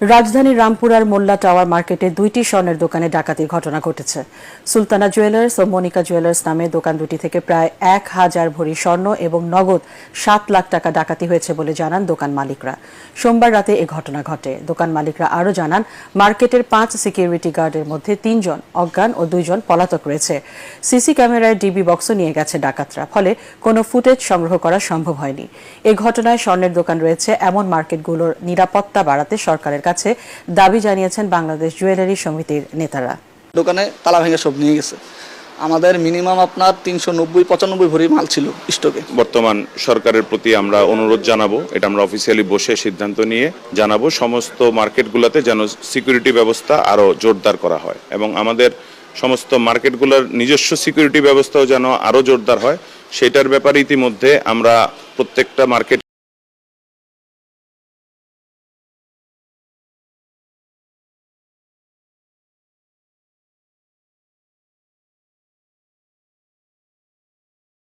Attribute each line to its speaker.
Speaker 1: রাজধানীর রামপুরার মোল্লা টাওয়ার মার্কেটে দুইটি স্বর্ণের দোকানে ডাকাতির ঘটনা ঘটেছে। সুলতানা জুয়েলার্স ও মনিকা জুয়েলার্স নামে দোকান দুটি থেকে প্রায় এক হাজার ভরি স্বর্ণ এবং নগদ সাত লাখ টাকা ডাকাতি হয়েছে বলে জানান দোকান মালিকরা। সোমবার রাতে এ ঘটনা ঘটে। দোকান মালিকরা আরও জানান, মার্কেটের পাঁচ সিকিউরিটি গার্ডের মধ্যে তিনজন অজ্ঞান ও দুইজন পলাতক রয়েছে। সিসি ক্যামেরায় ডিবি বক্সও নিয়ে গেছে ডাকাতরা, ফলে কোনো ফুটেজ সংগ্রহ করা সম্ভব হয়নি। এ ঘটনায় স্বর্ণের দোকান রয়েছে এমন মার্কেটগুলোর নিরাপত্তা বাড়াতে সরকারের কাছে দাবি জানিয়েছেন বাংলাদেশ জুয়েলারি সমিতির নেতারা।
Speaker 2: দোকানে তালা ভেঙে সব নিয়ে গেছে। আমাদের মিনিমাম আপনার তিনশো নব্বই পঁচানব্বই ভরি মাল ছিল স্টকে।
Speaker 3: বর্তমান সরকারের প্রতি আমরা অনুরোধ জানাব এটা আমরা অফিসিয়ালি বসে সিদ্ধান্ত নিয়ে জানাব সমস্ত মার্কেটগুলোতে যেন সিকিউরিটি ব্যবস্থা আরও জোরদার করা হয় এবং আমাদের সমস্ত মার্কেটগুলোর নিজস্ব সিকিউরিটি ব্যবস্থাও যেন আরও জোরদার হয়। সেটার ব্যাপারে ইতিমধ্যে আমরা প্রত্যেকটা মার্কেট